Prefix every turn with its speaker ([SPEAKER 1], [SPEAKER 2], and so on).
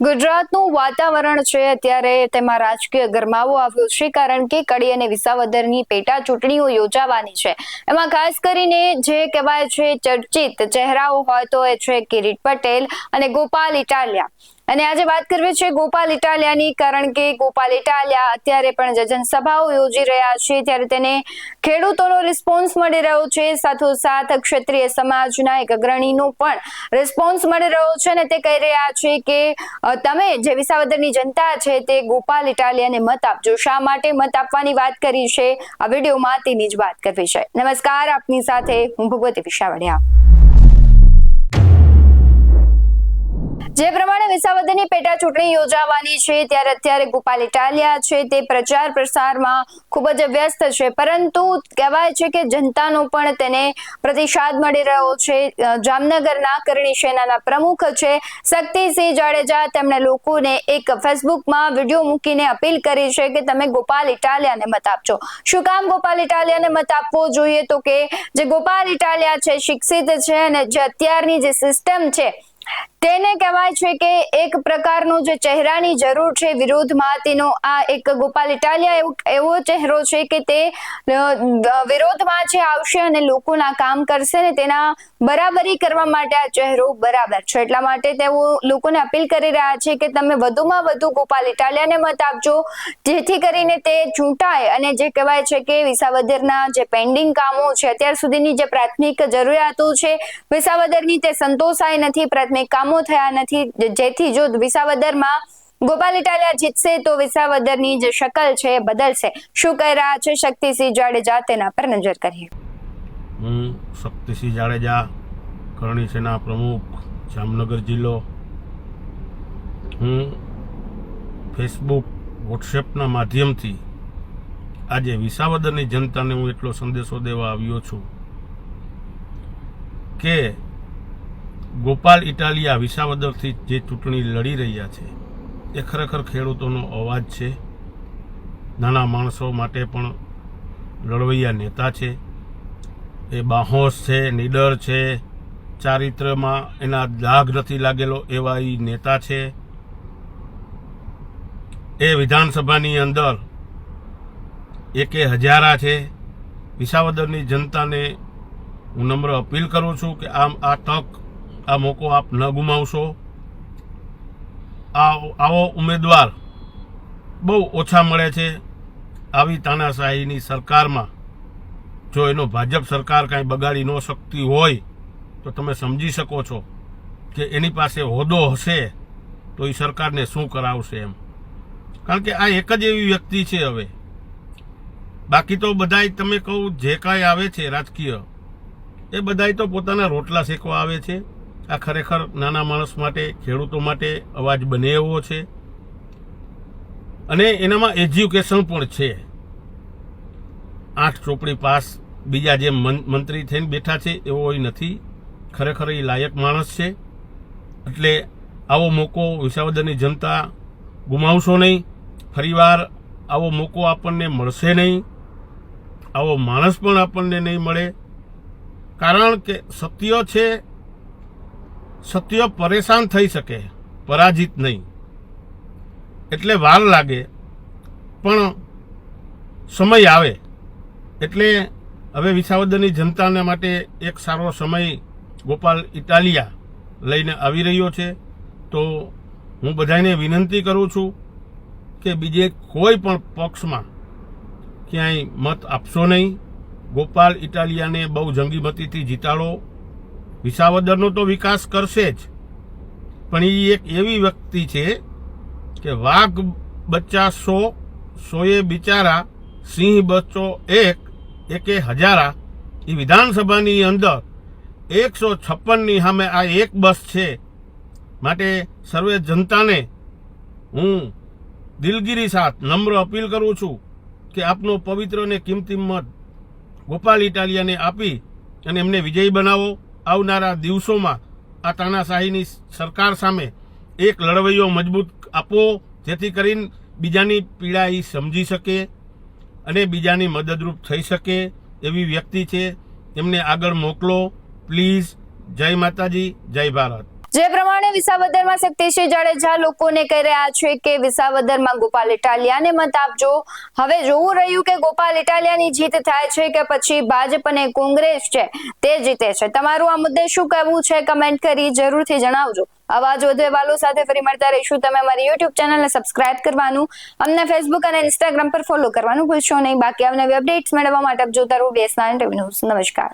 [SPEAKER 1] ગુજરાતનું વાતાવરણ છે અત્યારે તેમાં રાજકીય ગરમાવો આવ્યો છે કારણ કે કડી અને વિસાવદરની પેટા ચૂંટણીઓ યોજાવાની છે. એમાં ખાસ કરીને જે કહેવાય છે ચર્ચિત ચહેરાઓ હોય તો એ છે કિરીટ પટેલ અને ગોપાલ ઇટાલિયા. અને આજે વાત કરવી છે ગોપાલ ઇટાલિયાની, કારણ કે ગોપાલ ઇટાલિયા અત્યારે પણ જજન જનસભાઓ યોજી રહ્યા છે, ત્યારે તેને ખેડૂતોનો રિસ્પોન્સ મળી રહ્યો છે. સાથોસાથ ક્ષત્રિય સમાજના એક અગ્રણીનો પણ રિસ્પોન્સ મળી રહ્યો છે અને તે કહી રહ્યા છે કે તમે જે વિસાવદરની જનતા છે તે ગોપાલ ઇટાલિયાને મત આપજો. શા માટે મત આપવાની વાત કરી છે? આ વિડીયોમાં તેની જ વાત કરવી છે. નમસ્કાર, આપની સાથે હું ભગવતી વિશાવડિયા જે પ્રમાણે વિસાવદરની પેટા ચૂંટણી યોજાવાની છે, ત્યારે અત્યારે ગોપાલ ઇટાલિયા છે, તે પ્રચાર પ્રસારમાં ખૂબ જ વ્યસ્ત છે. પરંતુ કહેવાય છે કે જનતાનો પણ તેને પ્રતિસાદ મળી રહ્યો છે. જામનગરના કરણી સેનાના પ્રમુખ છે શક્તિસિંહ જાડેજા. તેમણે લોકોને એક ફેસબુકમાં વીડિયો મૂકીને અપીલ કરી છે કે તમે ગોપાલ ઇટાલિયાને મત આપજો. શું કામ ગોપાલ ઇટાલિયાને મત આપવો જોઈએ? તો કે જે ગોપાલ ઇટાલિયા છે, શિક્ષિત છે અને જે અત્યારની જે સિસ્ટમ છે તેને કહેવાય છે કે એક પ્રકારનો જે ચહેરાની જરૂર છે વિરોધમાં તેનો આ એક ગોપાલ ઇટાલિયા એવો ચહેરો છે કે તે વિરોધમાં છે, આવશે અને લોકોના કામ કરશે ને તેના બરાબરી કરવા માટે આ ચહેરો બરાબર છે. એટલા માટે તેઓ લોકોને અપીલ કરી રહ્યા છે કે તમે વધુમાં વધુ ગોપાલ ઇટાલિયાને મત આપજો, જેથી કરીને તે ચૂંટાય અને જે કહેવાય છે કે વિસાવદરના જે પેન્ડિંગ કામો છે, અત્યાર સુધીની જે પ્રાથમિક જરૂરિયાતો છે, વિસાવદરની તે સંતોષાય નથી, પ્રાથમિક કામો થયા નથી. જેથી જો વિસાવદરમાં ગોપાલ ઇટાલિયા જીતશે તો વિસાવદરની જે શકલ છે બદલશે. શું કહી રહ્યા છે શક્તિસિંહ જાડેજા? તેના પર નજર કરીએ.
[SPEAKER 2] હું શક્તિસિંહ જાડેજા, કરણી સેના પ્રમુખ, જામનગર જિલ્લો. હું ફેસબુક, વોટ્સએપના માધ્યમથી આજે વિસાવદરની જનતાને હું એટલો સંદેશો દેવા આવ્યો છું કે ગોપાલ ઇટાલિયા વિસાવદરથી જે ચૂંટણી લડી રહ્યા છે, એ ખરેખર ખેડૂતોનો અવાજ છે. નાના માણસો માટે પણ લડવૈયા નેતા છે. એ બાહોશ છે, નીડર છે. ચારિત્ર્યમાં એના દાગ નથી લાગેલો એવા એ નેતા છે. એ વિધાનસભાની અંદર એકે હજારા છે. વિસાવદરની જનતાને હું નમ્ર અપીલ કરું છું કે આમ આ તક આ મોકો આપ ન ગુમાવશો. આ આવો ઉમેદવાર બહુ ઓછા મળે છે આવી તાનાશાહીની સરકારમાં. જો એનો ભાજપ સરકાર કાંઈ બગાડી ન શકતી હોય, તો તમે સમજી શકો છો કે એની પાસે હોદ્દો હશે તો એ સરકારને શું કરાવશે એમ. કારણ કે આ એક જ એવી વ્યક્તિ છે હવે. બાકી તો બધાય તમે કહું, જે કાંઈ આવે છે, રાજકીય, એ બધાય તો પોતાના રોટલા શેકવા આવે છે. આ ખરેખર નાના માણસ માટે, ખેડૂતો માટે અવાજ બને એવો છે. અને એનામાં એજ્યુકેશન પણ છે. આઠ ચોપડી પાસ બીજા જે મંત્રી થઈને બેઠા છે, એવો એ નથી. ખરેખર એ લાયક માણસ છે. એટલે આવો મોકો વિસાવદરની જનતા ગુમાવશો નહીં. ફરીવાર આવો મોકો આપણને મળશે નહીં. આવો માણસ પણ આપણને નહીં મળે. કારણ કે સત્ય છે સત્ય પરેશાન થઈ શકે, પરાજિત નહીં. એટલે વાર લાગે, પણ સમય આવે. એટલે હવે વિસાવદરની જનતાને માટે એક સારો સમય ગોપાલ ઇટાલિયા લઈને આવી રહ્યો છે. તો હું બધાને વિનંતી કરું છું કે બીજે કોઈ પણ પક્ષમાં ક્યાંય મત આપશો નહીં. ગોપાલ ઇટાલિયાને બહુ જંગીમતીથી જીતાડો. વિસાવદરનો તો વિકાસ કરશે જ. પણ એ એક એવી વ્યક્તિ છે કે વાઘ બચ્ચા સો, સોએ બિચારા, સિંહ બચ્ચો એક, એકે હજારા. એ વિધાનસભાની અંદર એકસો છપ્પનની સામે આ એક બસ છે. માટે સર્વે જનતાને હું દિલગીરી સાથ નમ્ર અપીલ કરું છું કે આપનો પવિત્ર અને કિંમતી મત ગોપાલ ઇટાલિયાને આપી અને એમને વિજયી બનાવો. આવનારા દિવસોમાં આ તાનાશાહીની સરકાર સામે એક લડવૈયો મજબૂત આપવો, જેથી કરીને બીજાની પીડા એ સમજી શકે અને બીજાની મદદરૂપ થઈ શકે એવી વ્યક્તિ છે. એમને આગળ મોકલો. પ્લીઝ, જય માતાજી, જય ભારત.
[SPEAKER 1] જે પ્રમાણે વિસાવદરમાં શક્તિસિંહ જાડેજા લોકોને કહી રહ્યા છે કે વિસાવદરમાં ગોપાલ ઇટાલિયાને મત આપજો. હવે જોવું રહ્યું કે ગોપાલ ઇટાલિયાની જીત થાય છે કે પછી ભાજપ અને કોંગ્રેસ છે તે જીતે છે. તમારું આ મુદ્દે શું કહેવું છે કમેન્ટ કરી જરૂરથી જણાવજો. આવા જ વધુ સાથે ફરી મળતા રહીશું. તમે અમારી યુટ્યુબ ચેનલને સબસ્ક્રાઇબ કરવાનું, અમને ફેસબુક અને ઇન્સ્ટાગ્રામ પર ફોલો કરવાનું ભૂલશો નહીં. બાકી અમને અપડેટ્સ મેળવવા માટે જોતા રહો બેસના ન્યૂઝ નમસ્કાર.